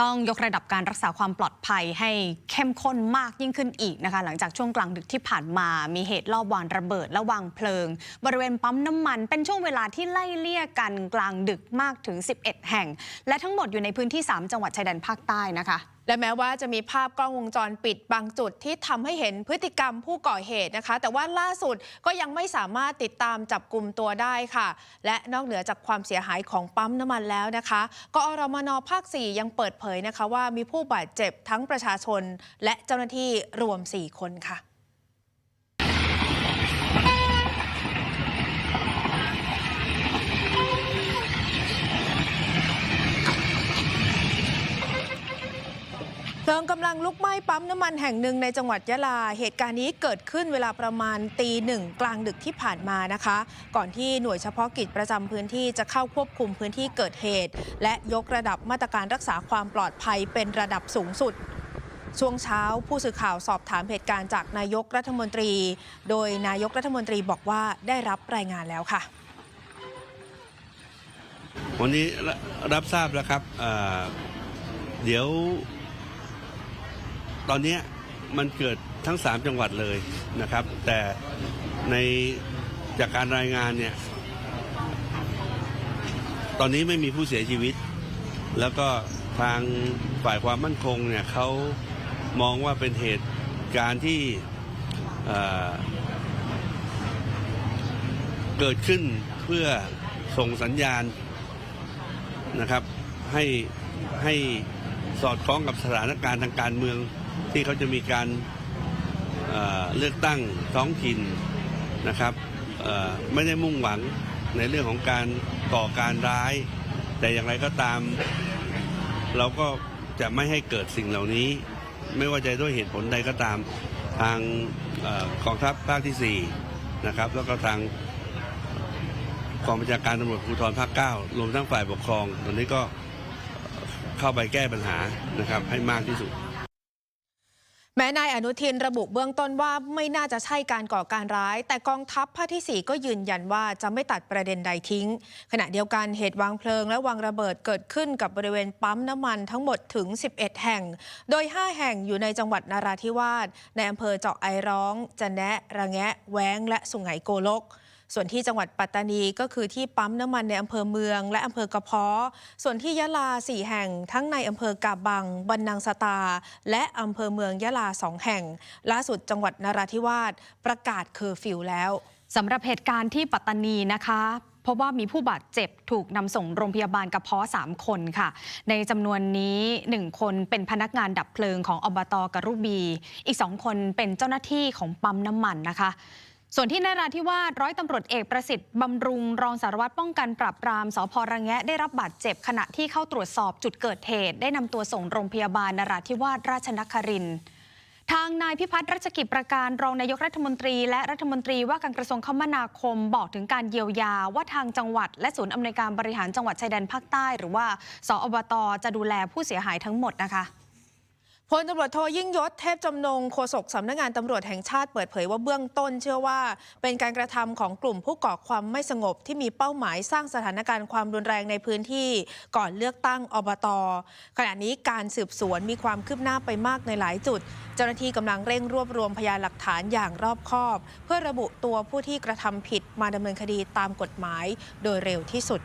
ต้องยกระดับการรักษาความปลอดภัยให้เข้มข้นมากยิ่งขึ้นอีกนะคะ หลังจากช่วงกลางดึกที่ผ่านมามีเหตุลอบวางระเบิดและวางเพลิง บริเวณปั๊มน้ำมัน เป็นช่วงเวลาที่ไล่เลี่ยกันกลางดึกมากถึง 11 แห่ง และทั้งหมดอยู่ในพื้นที่ 3 จังหวัดชายแดนภาคใต้นะคะ และแม้ว่าจะมีภาพกล้องวงจรปิดบางจุดที่ทำให้เห็นพฤติกรรมผู้ก่อเหตุนะคะ แต่ว่าล่าสุดก็ยังไม่สามารถติดตามจับกลุ่มตัวได้ค่ะ และนอกเหนือจากความเสียหายของปั๊มน้ำมันแล้วนะคะกอรมนภาค 4 ยังเปิดเผยนะคะว่ามีผู้บาดเจ็บทั้งประชาชน และเจ้าหน้าที่รวม 4 คนค่ะ เพลิงกำลังลุกไหม้ปั๊มน้ำมันแห่งหนึ่งในจังหวัดยะลา เหตุการณ์นี้เกิดขึ้นเวลาประมาณตีหนึ่งกลางดึกที่ผ่านมานะคะ ก่อนที่หน่วยเฉพาะกิจประจำพื้นที่จะเข้าควบคุมพื้นที่เกิดเหตุ และยกระดับมาตรการรักษาความปลอดภัยเป็นระดับสูงสุดช่วงเช้าผู้สื่อข่าวสอบถามเหตุการณ์จากนายกรัฐมนตรี โดยนายกรัฐมนตรีบอกว่าได้รับรายงานแล้วค่ะ วันนี้รับทราบแล้วครับเดี๋ยว ตอนนี้มันเกิดทั้ง 3 จังหวัดเลยนะครับ แต่ในจากการรายงานเนี่ย ตอนนี้ไม่มีผู้เสียชีวิต แล้วก็ทางฝ่ายความมั่นคงเนี่ยเขามองว่าเป็นเหตุการณ์ที่เกิดขึ้นเพื่อส่งสัญญาณนะครับให้ให้สอดคล้องกับสถานการณ์ทางการเมือง ที่เขาจะมีการเอ่อเลือกตั้งท้องถิ่นนะครับไม่ได้มุ่งหวังในเรื่องของการก่อการร้าย แต่อย่างไรก็ตาม เราก็จะไม่ให้เกิดสิ่งเหล่านี้ ไม่ว่าจะด้วยเหตุผลใดก็ตามทางกองทัพภาคที่4นะครับแล้วก็ทางกองบัญชาการตำรวจภูธรภาคเก้ารวมทั้งฝ่ายปกครองตอนนี้ก็เข้าไปแก้ปัญหานะครับให้มากที่สุด แม้นายอนุทินระบุเบื้องต้นว่าไม่น่าจะใช่การก่อการร้าย แต่กองทัพภาคที่ 4 ก็ยืนยันว่าจะไม่ตัดประเด็นใดทิ้ง ขณะเดียวกันเหตุวางเพลิง และวางระเบิดเกิดขึ้นกับบริเวณปั๊มน้ำมันทั้งหมดถึง 11 แห่ง โดย 5 แห่งอยู่ในจังหวัดนาราธิวาสในอำเภอเจาะไอร้อง จะแนะระแงะ แว้ง และสุไหงโกลก ส่วนที่จังหวัดปัตตานีก็คือที่ปั๊มน้ำมันในอำเภอเมือง และอำเภอกระเพาะ ส่วนที่ยะลาสี่แห่ง ทั้งในอำเภอกาบัง บันนังสตา และอำเภอเมืองยะลาสองแห่ง ล่าสุดจังหวัดนราธิวาสประกาศเคอร์ฟิวแล้วสำหรับเหตุการณ์ที่ปัตตานีนะคะพบว่ามีผู้บาดเจ็บถูกนำส่งโรงพยาบาลกระเพาะ 3 คนค่ะ ในจำนวนนี้ 1 คนเป็นพนักงานดับเพลิงของอบตกรุบี อีก 2 คนเป็นเจ้าหน้าที่ของปั๊มน้ำมันนะคะ ส่วนที่นราธิวาสร้อยตำรวจเอกประสิทธิ์บำรุง รองสารวัตรป้องกันปราบปรามสพระแงะได้รับบาดเจ็บขณะที่เข้าตรวจสอบจุดเกิดเหตุ ได้นำตัวส่งโรงพยาบาลนราธิวาสราชนครินทร์ทางนายพิพัฒน์รัชกิจประการรองนายกรัฐมนตรี และรัฐมนตรีว่าการกระทรวงคมนาคมบอกถึงการเยียวยาว่าทางจังหวัด และศูนย์อำนวยการบริหารจังหวัดชายแดนภาคใต้ หรือว่าสอบตจะดูแลผู้เสียหายทั้งหมดนะคะ พลตำรวจโทยิ่งยศเทพจำนงโฆษกสำนักงานตำรวจแห่งชาติเปิดเผยว่าเบื้องต้น เชื่อว่า เป็นการกระทำของกลุ่มผู้ก่อความไม่สงบที่มีเป้าหมายสร้างสถานการณ์ความรุนแรงในพื้นที่ก่อนเลือกตั้งอบตขณะนี้การสืบสวนมีความคืบหน้าไปมากในหลายจุด เจ้าหน้าที่กำลังเร่งรวบรวมพยานหลักฐานอย่างรอบคอบ เพื่อระบุตัวผู้ที่กระทำผิดมาดำเนินคดีตามกฎหมาย โดยเร็วที่สุด